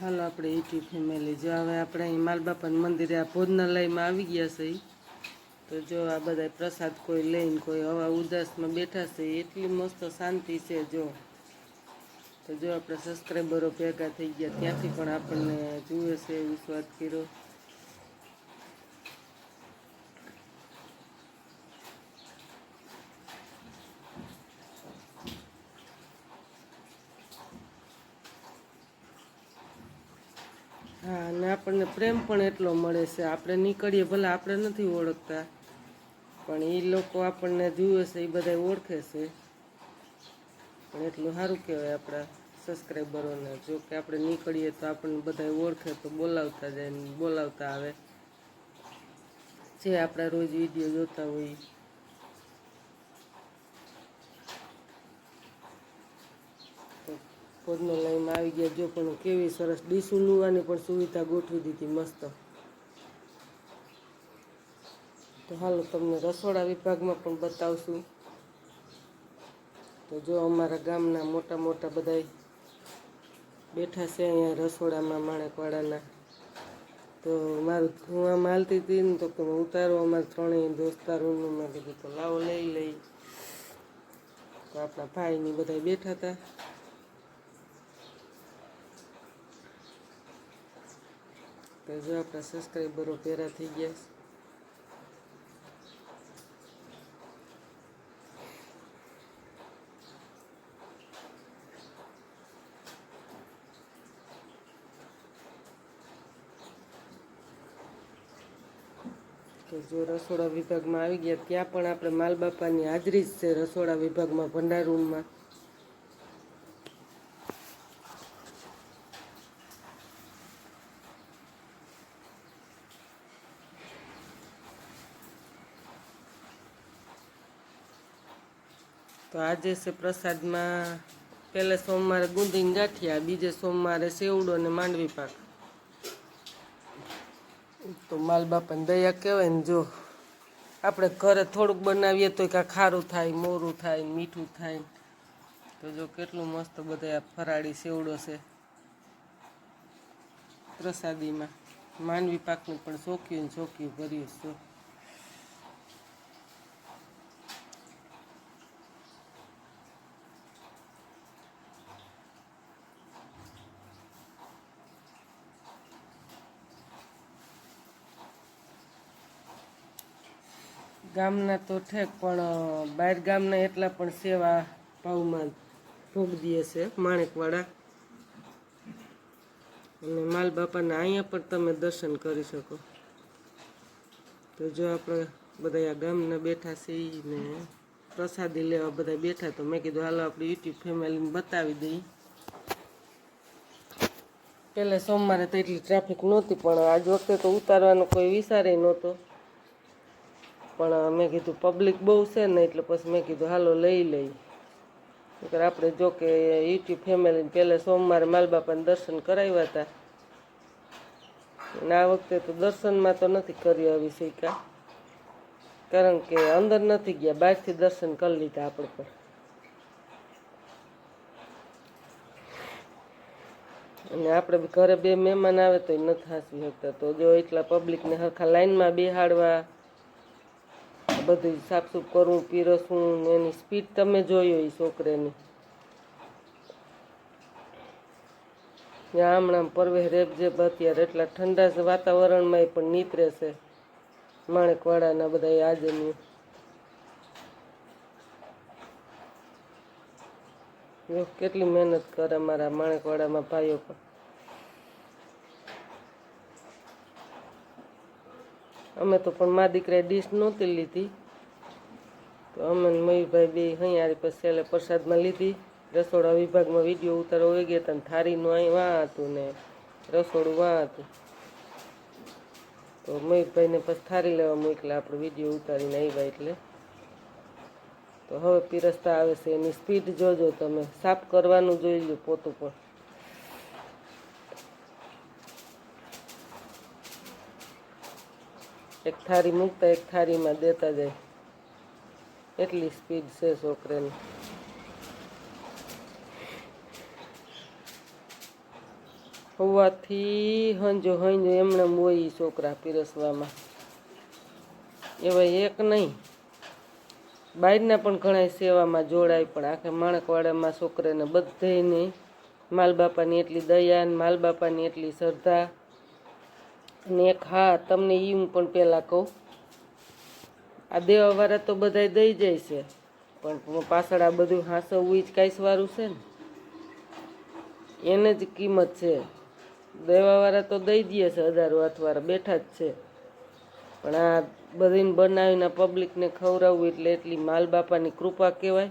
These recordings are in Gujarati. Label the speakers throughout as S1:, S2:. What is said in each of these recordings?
S1: હાલો, આપણે યુટ્યુબ ફેમિલી જો હવે આપણે અહીં માલબાપાના મંદિરે આ ભોજનાલયમાં આવી ગયા છે તો જો આ બધા પ્રસાદ કોઈ લઈને કોઈ હવા ઉદાસમાં બેઠા છે, એટલી મસ્ત શાંતિ છે જો. તો જો આપણે સબસ્ક્રાઈબરો ભેગા થઈ ગયા, ત્યાંથી પણ આપણને જુએ છે વિશ્વાસ કર્યો હા અને આપણને પ્રેમ પણ એટલો મળે છે. આપણે નીકળીએ ભલે આપણે નથી ઓળખતા, પણ એ લોકો આપણને જુએ છે એ બધા ઓળખે છે. પણ એટલું સારું કહેવાય આપણા સબસ્ક્રાઈબરોને જો કે આપણે નીકળીએ તો આપણને બધા ઓળખે તો બોલાવતા જાય બોલાવતા આવે. જે આપણા રોજ વીડિયો જોતા હોય ઈ. લાઈનમાં આવી ગયા. જો પણ કેવી સરસ ડીશું લુવાની પણ સુવિધા ગોઠવી દીધી મસ્ત. તો હાલો તમને રસોડા વિભાગમાં પણ બતાવશું. તો જો અમારા ગામના મોટા મોટા બધા બેઠા છે અહીંયા રસોડામાં માણેકવાડાના. તો મારું હું આમ હાલતી હતી ને તો કે ઉતારો, અમારા ત્રણેય દોસ્તારોનું મેં કીધું તો લાવો લઈ લઈ. તો આપણા ભાઈની બધા બેઠા હતા. તો જો આપણા સબસ્ક્રાઈબરો ભેરા થઈ ગયા તો જો રસોડા વિભાગમાં આવી ગયા ત્યાં પણ આપણે માલબાપાની હાજરી જ છે રસોડા વિભાગમાં ભંડાર રૂમમાં તો આજે છે પ્રસાદમાં પહેલા સોમવારે ગુંદીને ગાંઠિયા, બીજે સોમવારે સેવડો અને માંડવી પાક. તો માલ બાપાને દયા કહેવાય ને જો આપણે ઘરે થોડુંક બનાવીએ તો કાં ખારું થાય, મોરું થાય, મીઠું થાય. તો જો કેટલું મસ્ત બધા ફરાળી સેવડો છે પ્રસાદીમાં. માંડવી પાકનું પણ ચોખ્યું ને ચોખ્યું ભર્યું છે. ગામના તો ઠેક, પણ બહાર ગામના એટલા પણ સેવા ભાવમાં ભોગ દે છે માણેકવાડા. અને માલ બાપાના અહીંયા પણ તમે દર્શન કરી શકો. તો જો આપણે બધા ગામના બેઠા છીએ ને પ્રસાદી લેવા બધા બેઠા, તો મેં કીધું હાલો આપણે યુટ્યુબ ફેમિલીને બતાવી દઈએ પહેલાં સોમવારે તો એટલી ટ્રાફિક નહોતી, પણ આજ વખતે તો ઉતારવાનો કોઈ વિચારે નહોતો. પણ મેં કીધું પબ્લિક બહુ છે ને, એટલે પછી મેં કીધું, હાલો, લઈ લઈ. આપણે જો કે યુટ્યુબ ફેમિલીને પહેલાં સોમવારે માલબાપાને દર્શન કરાવ્યા હતા અને આ વખતે તો દર્શનમાં તો નથી કરી આવી શીખા. કારણ કે અંદર નથી ગયા, બહારથી દર્શન કરી લીધા આપણે પણ અને આપણે ઘરે બે મહેમાન આવે તો નથી હાંસવી શકતા. તો જો એટલા પબ્લિકને હરખા લાઈનમાં બેહાડવા બધું સાફસૂફ કરવું પીરસવું એની સ્પીડ તમે જોયો એ છોકરેની. ત્યાં હમણાં પરવેહ રેપ જેબ અત્યારે એટલા ઠંડા વાતાવરણમાં પણ નીતરે છે. માણેકવાડાના બધા આજે કેટલી મહેનત કરે મારા માણેકવાડામાં ભાઈઓ પણ. અમે તો પણ મા દીકરાએ ડીશ નહોતી લીધી. તો અમે મયુરભાઈ બે હૈયારી પછી છેલ્લે પ્રસાદમાં લીધી. રસોડા વિભાગમાં વીડિયો ઉતારો હોય ગયા હતા થાળીનું અહીં વાં હતું ને રસોડું વાં હતું તો મયુરભાઈને પછી થારી લેવા મોકલા આપણે વીડિયો ઉતારીને આવ્યા એટલે. તો હવે પીરસતા આવે છે એની સ્પીડ જોજો તમે. સાફ કરવાનું જોઈ લો પોતું પણ. એક થારી મૂકતા, એક થારીમાં દેતા જાય. એટલી સ્પીડ છે છોકરાની. હોવાથી હંજો હંજો એમણે એમ હોય ઈ છોકરા પીરસવામાં. એવા એક નહીં. બહારના પણ ઘણા સેવામાં જોડાય, પણ આખે માણકવાડામાં છોકરાને નહીં માલ બાપાની એટલી દયા ને માલ બાપાની એટલી શ્રદ્ધા. અને એક હા, તમને ઈ હું પણ પહેલાં કહું. આ દેવાવાળા તો બધાય દઈ જાય છે. પણ પાછળ આ બધું હાંસવવું જ કાંઈસવાળું છે ને. એને જ કિંમત છે. દેવાવાળા તો દઈ દે છે હજારો હાથવાળા, બેઠા જ છે. પણ આ બધીને બનાવીને પબ્લિકને ખવડાવવું એટલે એટલી માલ બાપાની કૃપા કહેવાય.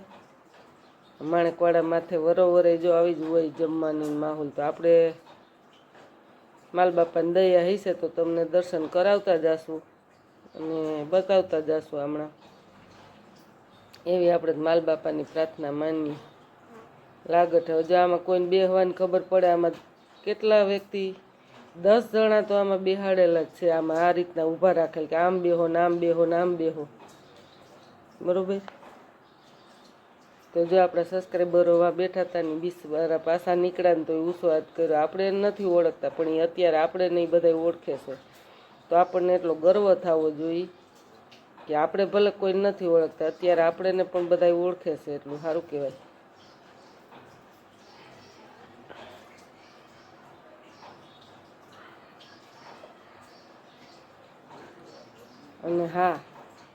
S1: માણેકવાળા માથે વરોવરે જો આવી જ હોય જમવાની માહોલ તો આપણે માલ બાપાની દયા હશે તો તમને દર્શન કરાવતા જાશું અને બતાવતા જાશું હમણાં. એવી આપણે માલ બાપાની પ્રાર્થના માનીએ. લાગટ હજુ આમાં કોઈને બેહવાની ખબર પડે, આમાં કેટલા વ્યક્તિ, દસ જણા તો આમાં બેહાડેલા જ છે, આમાં આ રીતના ઊભા રાખેલ કે આમ બેહો ને આમ બેહો ને આમ બેહો. બરોબર? તો જો આપણા સબસ્ક્રાઈબરો વા બેઠા હતા ને બીસ બારા પાછા નીકળ્યા ને તો ઉસ્વાદ કર્યો. આપણે નથી ઓળખતા, પણ એ અત્યારે આપણે નહીં બધા ઓળખે છે. તો આપણને એટલો ગર્વ થવો જોઈએ કે આપણે ભલે કોઈ નથી ઓળખતા, અત્યારે આપણેને પણ બધા ઓળખે છે એટલું સારું કહેવાય. અને હા,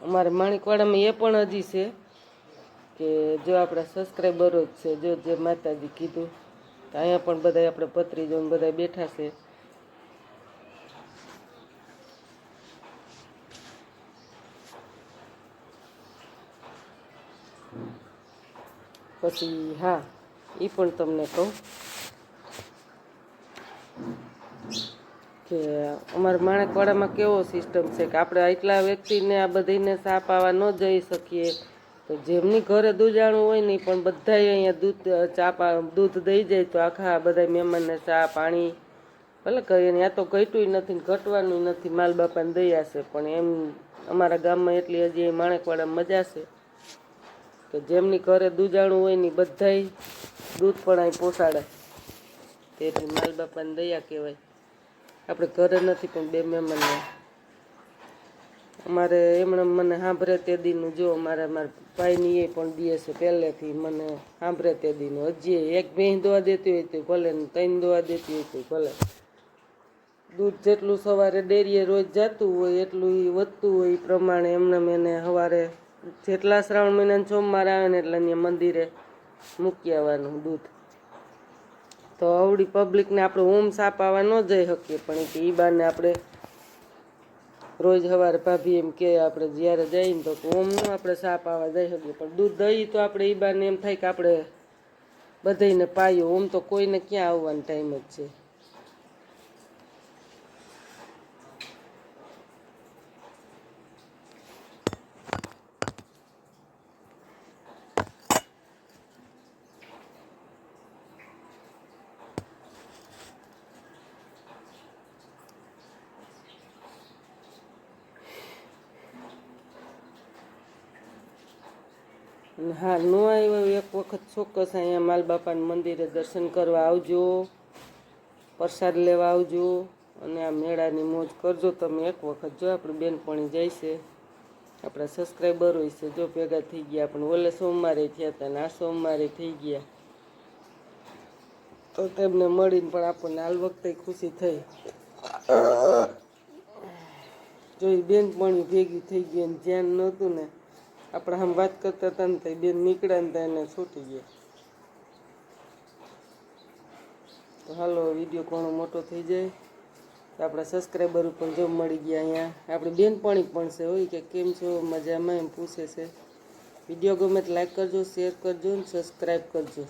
S1: અમારે માણિકવાડામાં એ પણ હજી છે. કે જો આપણા સબસ્ક્રાઈબરો જ છે, જો જે માતાજી કીધું, તો અહીંયા પણ બધા આપણે પત્રી જોઈને બધા બેઠા છે. પછી હા એ પણ તમને કહું કે અમારા માણેકવાડામાં કેવો સિસ્ટમ છે કે આપણે એટલા વ્યક્તિને આ બધીને સાપ આવવા ન જઈ શકીએ. તો જેમની ઘરે દૂધાણું હોય નહીં પણ બધાય અહીંયા દૂધ ચા દૂધ દઈ જાય તો આખા બધા મહેમાનને ચા, પાણી, ભલે કહીએ ને આ તો ઘટ્યું નથી ઘટવાનું નથી, માલ બાપાને દયા છે પણ એમ અમારા ગામમાં એટલી હજી માણેકવાડા મજા છે. કે જેમની ઘરે દૂધાણું હોય ને બધાય દૂધ પણ અહીં પોસાડે. તેથી માલ બાપાને દયા કહેવાય. આપણે ઘરે નથી પણ બે મહેમાનને અમારે એમણે મને સાંભળે તે દીનું જો મારા મારા ભાઈની એ પણ દે છે પહેલેથી મને સાંભળે તે દીનું હજી એક ભેંસ દોવા દેતી હોય તો ભલે ને ત્રણ દોવા દેતી હોય તો ભલે. દૂધ જેટલું સવારે ડેરીએ રોજ જતું હોય એટલું એ વધતું હોય એ પ્રમાણે એમને એને સવારે જેટલા શ્રાવણ મહિનાના સોમવાર આવે ને એટલે અહીંયા મંદિરે મૂકી આવવાનું દૂધ. તો આવડી પબ્લિકને આપણે ઓમ સાપ આવવા ન જઈ શકીએ, પણ એ બાને આપણે રોજ સવારે ભાભી એમ કે, આપણે જ્યારે જઈએ ને તો ઓમ નો આપણે સાપ આવવા જઈ શકીએ, પણ દૂધ દહીં તો આપણે એ બાને એમ થાય કે આપણે બધાને પાયો, ઓમ તો કોઈને ક્યાં આવવાનો ટાઈમ જ છે. હા ન આવ્યો, એક વખત ચોક્કસ અહીંયા માલ બાપાના મંદિરે દર્શન કરવા આવજો, પ્રસાદ લેવા આવજો અને આ મેળાની મોજ કરજો. તમે એક વખત જો, આપણી બેનપણી જાય છે, આપણા સબસ્ક્રાઈબર હોય છે, જો ભેગા થઈ ગયા આપણે ઓલે સોમવારે થયા હતા ને આ સોમવારે થઈ ગયા. તો તેમને મળીને પણ આપણને હાલ વખતે ખુશી થઈ. જો એ બેનપણી ભેગી થઈ ગઈ અને ધ્યાન નહોતું ને આપણે આમ વાત કરતા હતા ને તો બેન નીકળ્યા ને ત્યાં એને છૂટી ગયા. તો હાલો, વીડિયો ઘણો મોટો થઈ જાય. તો આપણા સબસ્ક્રાઈબર પણ જો મળી ગયા અહીંયા. આપણે બેનપણી પણ છે હોય કે કેમ છો? મજામાં એમ પૂછે છે. વીડિયો ગમે તો લાઈક કરજો શેર કરજો ને સબસ્ક્રાઈબ કરજો.